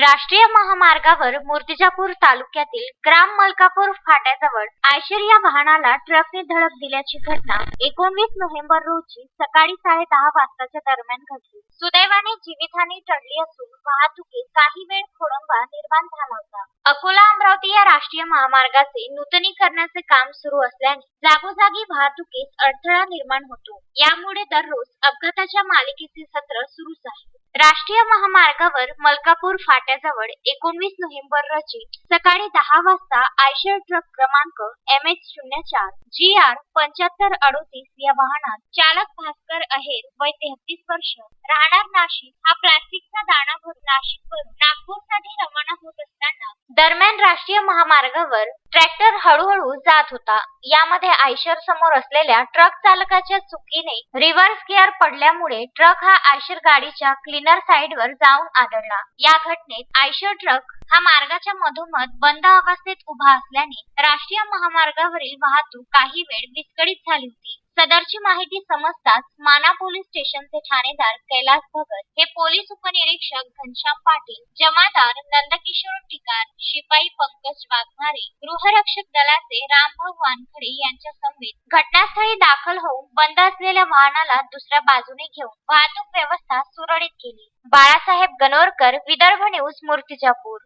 राष्ट्रीय महामार्गावर मूर्तिजापूर तालुक्यातील ग्राम मलकापूर फाट्याजवळ आयशर या वाहनाला ट्रकने धडक दिल्याची घटना एकोणवीस नोव्हेंबर रोजी सकाळी साडे दहा वाजताच्या दरम्यान घडली. सुदैवाने जीवितहानी टळली असून वाहतुकीत काही वेळ खोळंबा निर्माण झाला होता. अकोला अमरावती या राष्ट्रीय महामार्गाचे नूतनीकरणाचे काम सुरू असल्याने जागोजागी वाहतुकीस अडथळा निर्माण होतो. यामुळे दररोज अपघाताच्या मालिकेचे सत्र सुरूच आहे. राष्ट्रीय महामार्गावर मलकापूर फाट्याजवळ एकोणवीस नोव्हेंबर रोजी सकाळी दहा वाजता आयशर ट्रक क्रमांक एम एच शून्य चार जी आर पंच्याहत्तर अडोतीस या वाहनात चालक भास्कर अहेर वय तेहतीस वर्ष राहणार नाशिक हा प्लास्टिकचा दाणा भरून नाशिक वरून नागपूरसाठी दरम्यान राष्ट्रीय महामार्गावर ट्रॅक्टर हळूहळू जात होता. यामध्ये आयशर समोर असलेल्या ट्रक चालकाच्या चुकीने रिव्हर्स गिअर पडल्यामुळे ट्रक हा आयशर गाडीच्या क्लीनर साइडवर जाऊन आदळला. या घटनेत आयशर ट्रक हा मार्गाच्या मधोमध बंद अवस्थेत उभा असल्याने राष्ट्रीय महामार्गावरील वाहतूक काही वेळ विस्कळीत झाली होती. सदरची माहिती समजताच माना पोलीस स्टेशनचे ठाणेदार कैलास भगत हे पोलीस उपनिरीक्षक घनश्याम पाटील जमादार नंदकिशोर टिकार शिपाई पंकज वाघमारे गृहरक्षक दलाचे रामभाऊ वानखडे यांच्या समवेत घटनास्थळी दाखल होऊन बंद असलेल्या वाहनाला दुसऱ्या बाजूने घेऊन वाहतूक व्यवस्था सुरळीत केली. बाळासाहेब गणोरकर विदर्भ न्यूज मूर्तिजापूर.